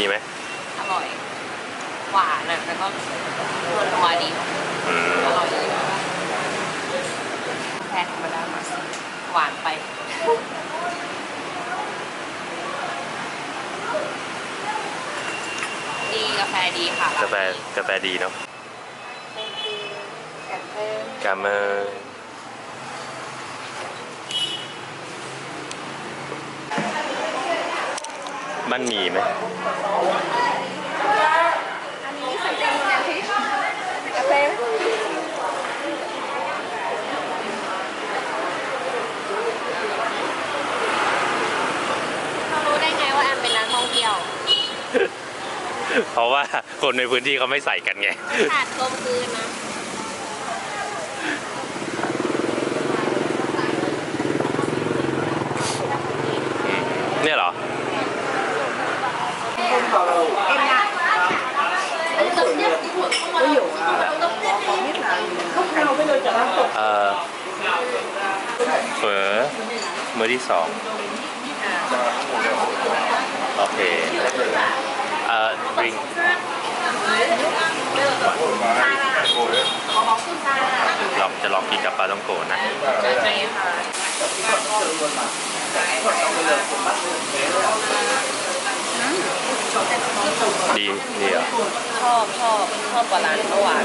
ดีไหมอร่อย หวานอะแล้วก็นวลนัวดีอืมอร่อยเลยแพธรรมดามาสิหวานไป ดีกาแฟดีค่ะ กาแฟกาแฟดีเนาะกาแฟ กาเมอร์ มันมีไหมอันนี้เคยเป็นแบบที่กาแฟเขารู้ได้ไงว่าแอมเป็นนักท่องเที่ยวเพราะว่าคนในพื้นที่เขาไม่ใส่กันไง ขาดลมคืนนะ เออเฝอมือที่สองโอเคเอ่อริงลองจะลองกินกับปลาต้องโกนะดีดีอะชอบชอบชอบกว่าร้านเมื่อวาน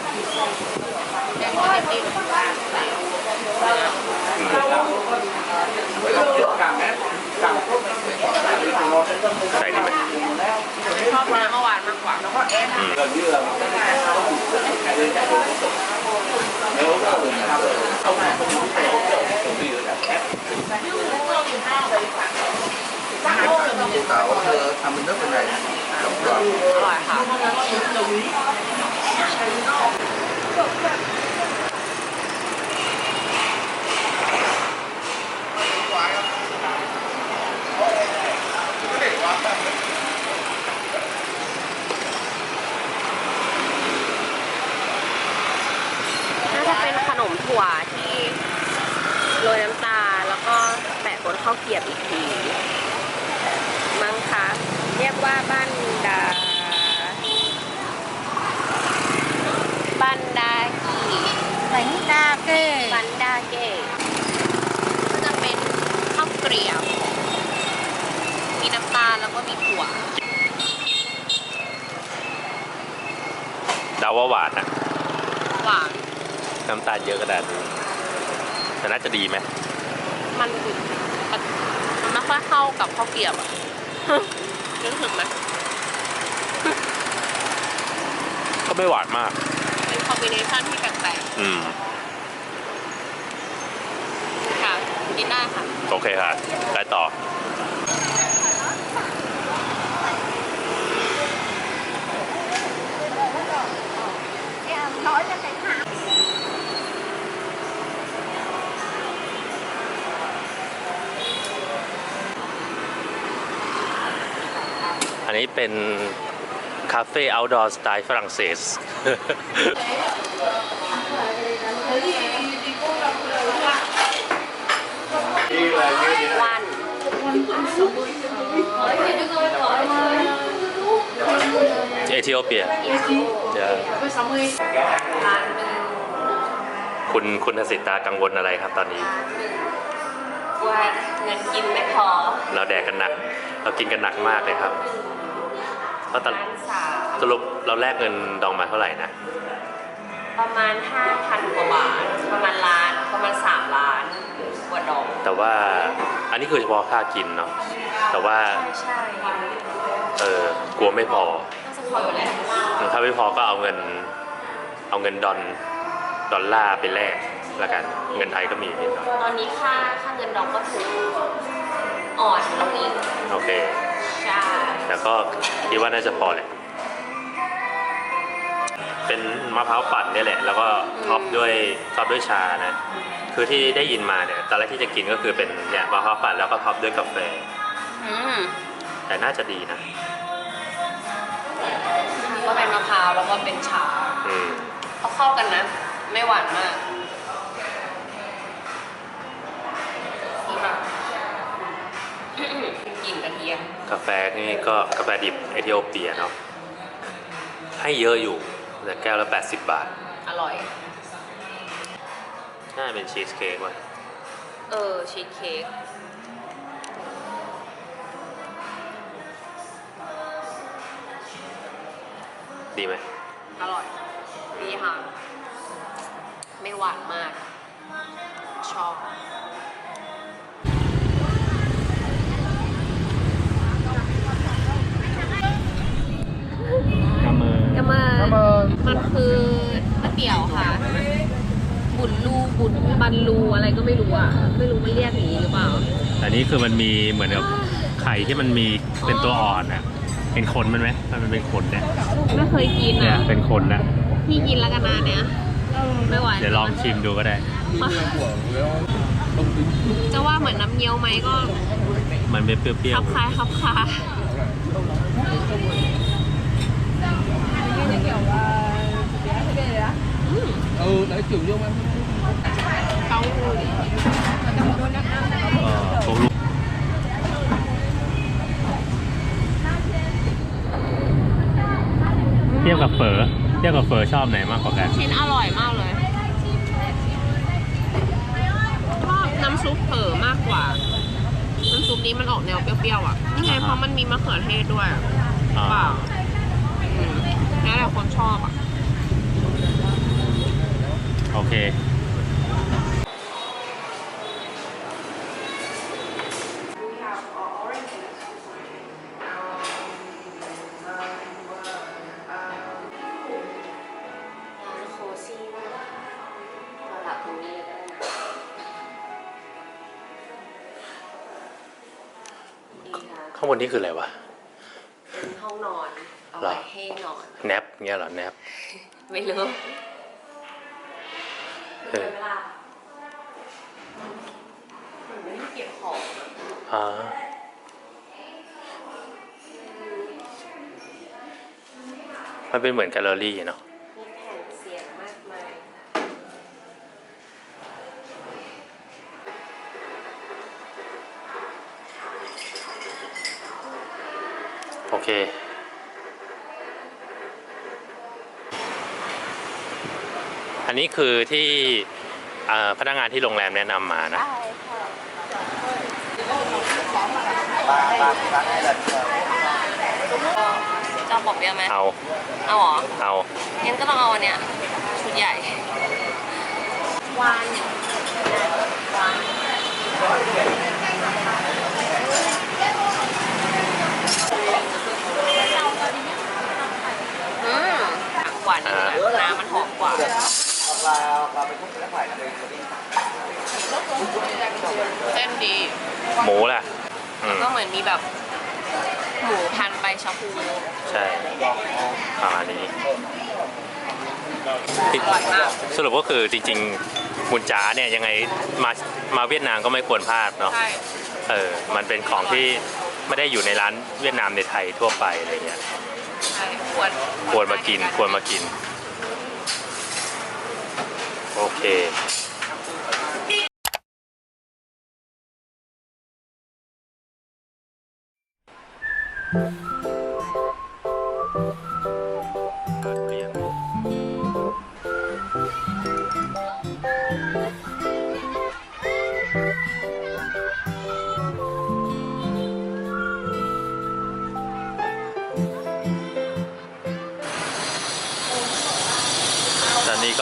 ใส่ดีไหม ชอบร้านเมื่อวานมากกว่า อืม tạo thơ thăm bên nước bên này đồng đoàn อร่อยค่ะน่าจะเป็นขนมถั่วที่โรยน้ำตาลแล้วก็แปะบนข้าวเกรียบอีกที เรียกว่าบ้านดาบันดากี bánh đa kê บันดาเกก็จะเป็นข้าวเกรียบมีน้ำตาลแล้วก็มีถั่วเดาว่าหวานอะหวานน้ำตาลเยอะกระดาษนี้แต่น่าจะดีไหมมันมันมันไม่ค่อยเข้ากับข้าวเกรียบอะ นึกถึงไหมก็ไม่หวานมาก เป็นคอมบิเนชันที่แปลกอืม ๆค่ะ กินได้ค่ะ โอเคค่ะ ไปต่อ nói cho cái อันนี้เป็นคาเฟ่ outdoor สไตล์ฝรั่งเศส วันเอธิโอเปียเดี๋ยวร้านหนึ่งคุณคุณทศิตากังวลอะไรครับตอนนี้ ว่าเงินกินไม่พอ เราแดกกันหนัก เรากินกันหนักมากเลยครับ เพราะตอนร้านสามสรุปเราแลกเงินดองมาเท่าไหร่นะ ประมาณ5,000กว่าบาท ประมาณล้าน ประมาณ3ล้านกว่าดอกแต่ว่าอันนี้คือเฉพาะค่ากินเนาะ แต่ว่า ใช่ใช่เออกลัวไม่พอน่าจะพออยู่แหละถ้าไม่พอก็เอาเงิน เอาเงินดอลดอลลาร์ไปแลกละกัน เงินไทยก็มีนิดหน่อยตอนนี้ค่าค่าเงินดอกก็ถูก อ่อนลงอีกโอเค ใช่แต่ก็คิดว่าน่าจะพอแหละ เป็นมะพร้าวปั่นเนี่ยแหละ แล้วก็ท็อปด้วยท็อปด้วยชานะ คือที่ได้ยินมาเนี่ย ตอนแรกที่จะกินก็คือเป็นเนี่ยมะพร้าวปั่นแล้วก็ท็อปด้วยกาแฟ อืมแต่น่าจะดีนะ ก็เป็นมะพร้าวแล้วก็เป็นชาอืม เขาเข้ากันนะ ไม่หวานมากนี่ค่ะ กลิ่นกระเทียม กาแฟนี่ก็กาแฟดิบเอธิโอเปียเนาะให้เยอะอยู่แต่แก้วละ 80 บาท อร่อย น่าจะเป็นชีสเค้กว่ะเออ ชีสเค้กดีไหม อร่อย ดีค่ะ ไม่หวานมาก ชอบ กำมือกระเมินมันคือก๋วยเตี๋ยวค่ะ บุญลูบุญบันลูอะไรก็ไม่รู้อะ ไม่รู้มันเรียกอย่างนี้หรือเปล่าอันนี้คือมันมีเหมือนกับไข่ที่มันมีเป็นตัวอ่อนอะเป็นขนมันไหมมันเป็นขนเนี่ยไม่เคยกินเนี่ยอะเป็นขนนะพี่กินแล้วกันนะเนี้ยไม่ไหวเดี๋ยวลองชิมดูก็ได้ จะว่าเหมือนน้ำเงี้ยวไหมก็มันเป็นเปรี้ยควลับคล้ายครับค ลา ừ đấy kiểu như em เต้าหู้ๆเออพวกลูกเทียบกับเฝอเทียบกับเฝอชอบไหนมากกว่ากัน ชิ้นอร่อยมากเลยชอบน้ำซุปเผลอมากกว่า น้ำซุปนี้มันออกแนวเปรี้ยวๆอะ นี่ไงเพราะมันมีมะเขือเทศด้วยอ่าเปล่าอืม แล้วแต่คนชอบอะ โอเคร้านโคซี่มากเราหลับตรงนี้เลยก็ได้นะดีค่ะข้างบนนี่คืออะไรวะ เป็นห้องนอน เอา เหรอไว้ให้นอนแนปเงี้ยเหรอแนปไม่รู้เออเวลาเหมือนไม่ได้เก็บของอะอ่ามันเป็นเหมือนแกลเลอรี่เนาะมีแผ่นเสียงมากมายโอเค อันนี้คือที่อ่าพนักงานที่โรงแรมแนะนำมานะจะบอกเบี้ยไหมเอา เอาเหรอ เอางั้นก็ต้องเอาอันเนี้ยชุดใหญ่วานวานอืมหวานดีนะน้ำมันหอมกว่า hoặc là hoặc là mình không sẽ phải là mình phải đi เส้นดี หมูล่ะอืมก็เหมือนมีแบบ หมูพันใบชะพูใช่ประมาณนี้อร่อยมากสรุปก็คือจริงๆบุญจ๋าเนี่ยยังไงมามาเวียดนามก็ไม่ควรพลาดเนาะใช่เออมันเป็นของที่ไม่ได้อยู่ในร้านเวียดนามในไทยทั่วไปอะไรเงี้ยใช่ควรควรมากินควรมากิน โอเคตอ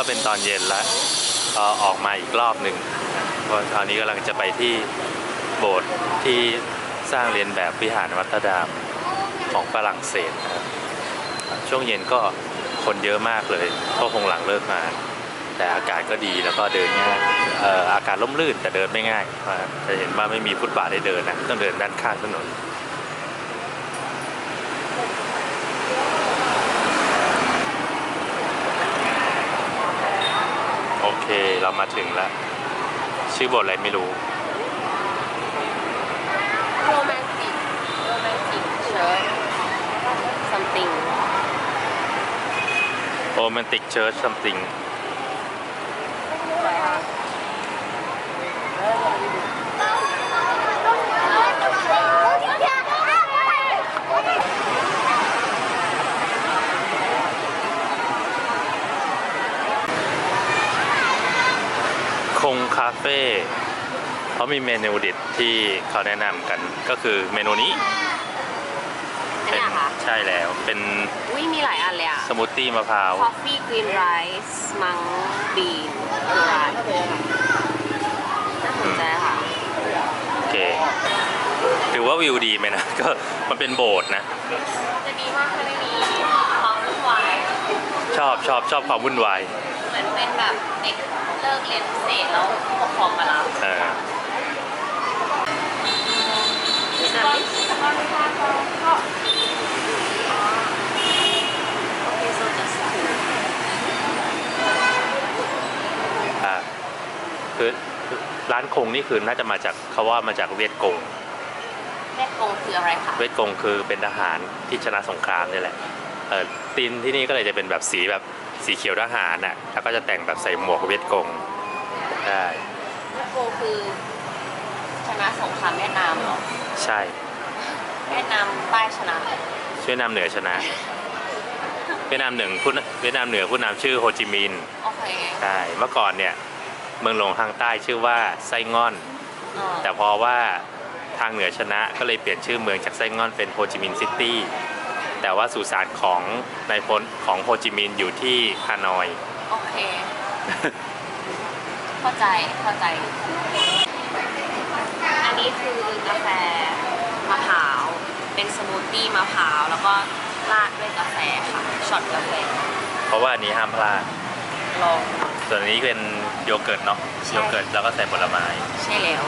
เป็นตอนเย็นแล้วก็ออกมาอีกรอบหนึ่งเพราะตอนนี้กำลังจะไปที่โบสถ์ที่สร้างเรียนแบบวิหารวัตดามของฝรั่งเศสนะครับช่วงเย็นก็คนเยอะมากเลยก็คงหลังเลิกงานแต่อากาศก็ดีแล้วก็เดินง่ายอากาศร่มรื่นแต่เดินไม่ง่ายจะเห็นว่าไม่มีฟุตบาทให้เดินนะต้องเดินด้านข้างถนน เคเรามาถึงแล้ว ชื่อบทอะไรไม่รู้ โรแมนติกโรแมนติกเชิร์ช something Romantic Church something คงคาเฟ่เขา มีเมนูเด็ดที่เขาแนะนำกันก็คือเมนูนี้อันเนี้ยค่ะ ใช่แล้วเป็นอุ้ยมีหลายอันเลยอะสมูทตี้มะพร้าว coffee green rice มังบีนคือร้านน่าสนใจค่ะ โอเคถือว่าวิวดีไหมนะ ก็มันเป็นโบสถ์นะ จะดีมากถ้าไม่มีความวุ่นวาย ชอบชอบชอบความวุ่นวายเหมือนเป็นแบบเด็กเลิกเรียนพิเศษแล้วผู้ปกครองมารับ เออ โอเค so just two อ่าคือร้านคงนี่คือน่าจะมาจากเขาว่ามาจากเวียดกงแม่กงคืออะไรคะเวียดกงคือเป็นทหารที่ชนะสงครามนี่แหละเออตีนที่นี่ก็เลยจะเป็นแบบสีแบบสีเขียวทหารน่ะแล้วก็จะแต่งแบบใส่หมวกเวียดกงใช่แม่กงคือช นะสงครามเวียดนามเหรอใช่ เวียดนามใต้ชนะเวียดนามเหนือชนะ เวียดนามหนึ่งผู้เวียดนามเหนือผู้นำชื่อโฮจิมินห์โอเคใช่เมื่อก่อนเนี่ยเมืองหลวงทางใต้ชื่อว่าไส้ง่อนเออแต่พอว่าทางเหนือชนะก็เลยเปลี่ยนชื่อเมืองจากไส้ง่อนเป็นโฮจิมินห์ซิตี้ แต่ว่าสุสานของนายพลของโฮจิมินห์อยู่ที่ฮานอย โอเค เข้าใจเข้าใจอั นนี้คือกาแฟมะพร้าว เป็นสมูทตี้มะพร้าว แล้วก็ราดด้วยกาแฟค่ะ ช็อตกาแฟ เพราะว่าอันนี้ห้ามพลาด ลอง ส่วนอันนี้เป็นโยเกิร์ตเนาะ ใช่ โยเกิร์ตแล้วก็ใส่ผลไม้ ใช่แล้ว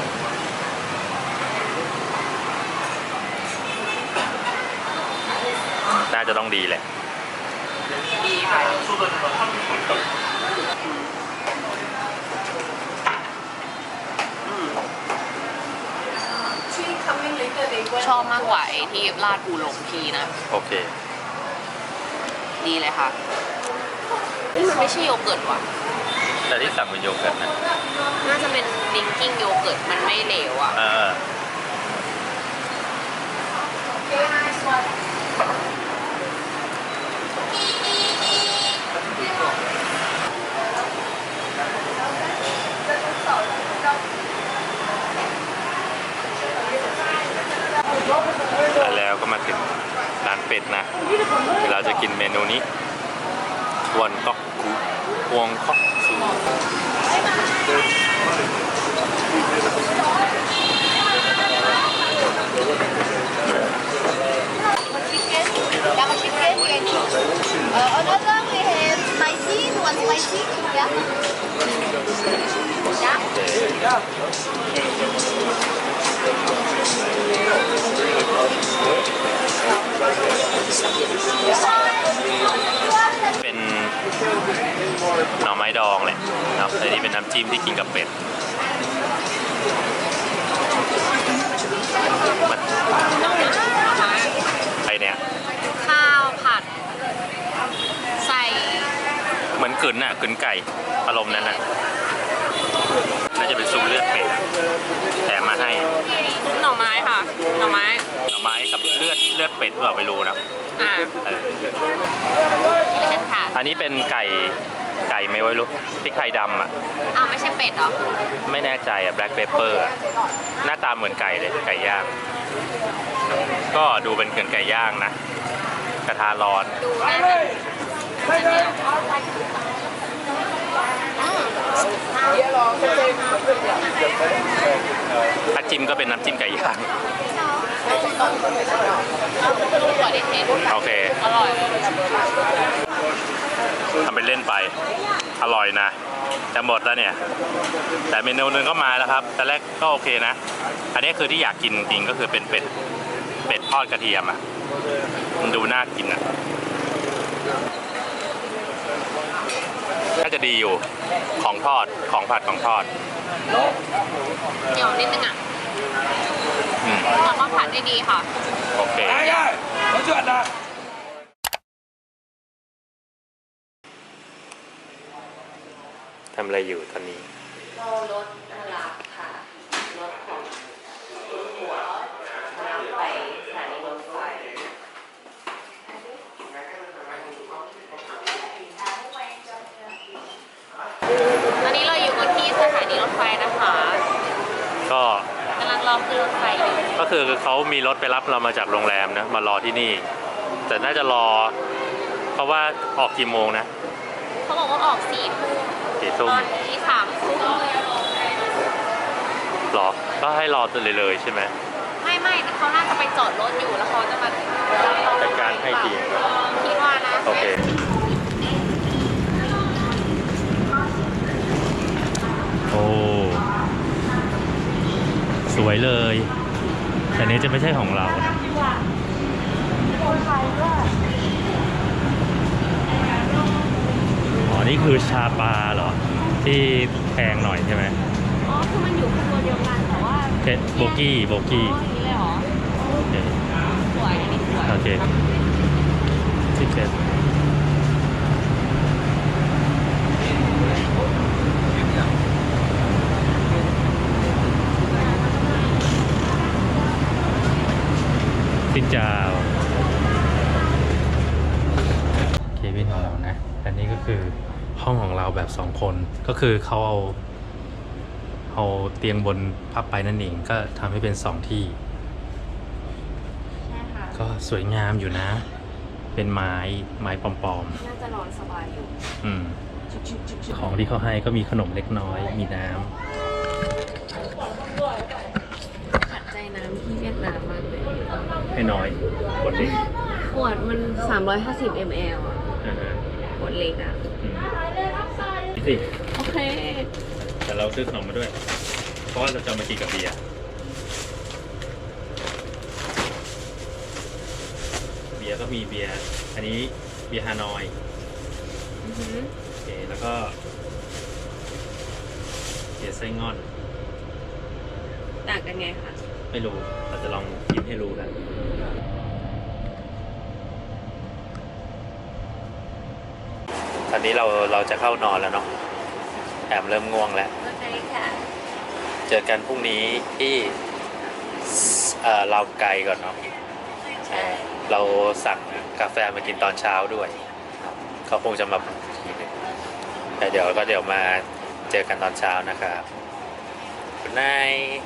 น่าจะต้องดีแหละดีค่ะ ชอบมากกว่าไอ้ที่ราดปูหลงทีนะ โอเค ดีเลยค่ะนี่มันไม่ใช่โยเกิร์ตว่ะ แต่ที่สั่งเป็นโยเกิร์ตนะน่าจะเป็นดิงกิ้งโยเกิร์ตมันไม่เหลวอะ เออ แล้วก็มาถึงร้านเป็ดนะเดี๋ยวเราจะกินเมนูนี้วอนก็กูวองก็ซู Double chicken, we can choose. Uh, another we have spicy, one spicy, yeah. Yeah. เป็นหน่อไม้ดองแหละเนาะแต่นี่เป็นน้ำจิ้มที่กินกับเป็ดมันไอเนี่ย ข้าวผัด ใส่ เหมือ นกึนน่ะกึนไก่อารมณ์นั้นน่ะน่าจะเป็นซุปเลือดเป็ดแถมมาให้หน่อไม้ค่ะหน่อไม้หน่อไม้กับเลือดเลือดเป็ดหรือเปล่าไม่รู้นะอ่าเออเช่นค่ะอันนี้เป็นไก่ไก่ไม่ไว้รู้พริกไทยดำอะอ้าวไม่ใช่เป็ดเหรอ ไม่แน่ใจอะ black pepper อะหน้าตาเหมือนไก่เลยไก่ย่าง ก็ดูเป็นเกินไก่ย่างนะ กระทะร้อนดูน่าจะจะเหนียวอืม ถ้าจิ้มก็เป็นน้ำจิ้มไก่ย่างโอเคอร่อยทำเป็นเล่นไป อร่อยนะ จะหมดแล้วเนี่ย แต่เมนูหนึงก็มาแล้วครับแต่แรกก็โอเคนะ อันนี้คือที่อยากกินจริงก็คือเป็นเป็ด เป็ดทอดกระเทียมอะ มันดูน่ากินอะ น่า จะดีอยู่ของทอดของผัดของทอดอเหนียวนิดนึงอะอืมแล้วก็ผัดได้ดีค่ะ โอเคทำอะไรอยู่ตอนนี้ก็รถน่ารักค่ะ รถของหัวนั่งไปสถานีรถไฟ ตอนนี้เราอยู่กันที่สถานีรถไฟนะคะก็กำลังรอขึ้นรถไฟอยู่ก็คือเขามีรถไปรับเรามาจากโรงแรมนะมารอที่นี่ แต่น่าจะรอ เพราะว่าออกกี่โมงนะเขาบอกว่าออกสี่ทุ่มสี่ตทุ่มอนนี้สามทุ่มหรอ ก็ให้รอตัวเลยเลยใช่ไหม ไม่ไม่เขาน่าจะไปจอดรถอยู่แล้วเขาจะมารับเราจัดการให้ที คิดว่านะ โอเค โอ้ ส วยเลย แต่นี้จะไม่ใช่ของเรานะอ๋อ นี่คือชาปลาเหรอ ที่แพงหน่อยใช่ไหมอ๋อ คือมันอยู่คนตัวเดียวกันแต่ว่าเพชรโบกี้โบอ๋อกี้อย่างนี้เลยเหรอโอเคสวยอันนี้สวยโอเคสิบเจ็ด สินจาวเควินของเรานะ อันนี้ก็คือห้องของเราแบบสองคนก็คือเขาเอาเอาเตียงบนพับไปนั่นเองก็ทำให้เป็นสองที่ ใช่ค่ะ ก็สวยงามอยู่นะ เป็นไม้ไม้ปลอมน่าจะนอนสบายอยู่ๆอืมของที่เขาให้ก็มีขนมเล็กน้อย มีน้ขัดใจน้ำที่เวียดนามมากเลยำ ให้น้อยกดเล็กขวดมัน 350 ml อะอ่าฮะขวดเล็กอะอืมนี่สิโอเค แต่เราซื้อขนมมาด้วย เพราะว่าเราจะเอามากินกับเบียร์เบียร์ก็มีเบียร์อันนี้เบียร์ฮานอย อือหือโอเค แล้วก็เบียร์ไส้งอน ต่างกันไงคะ ไม่รู้ เราจะลองกินให้รู้กันตอนนี้เราเราจะเข้านอนแล้วเนาะแอมเริ่มง่วงแล้ว โอเคค่ะ เจอกันพรุ่งนี้ที่เอ่อเราวไกลก่อนเนาะ ใช่ เราสั่งกาแฟมากินตอนเช้าด้วย เขาคงจะมาปลุกอีกทีหนึงแต่เดี๋ยวก็เดี๋ยวมาเจอกันตอนเช้านะครับ Good night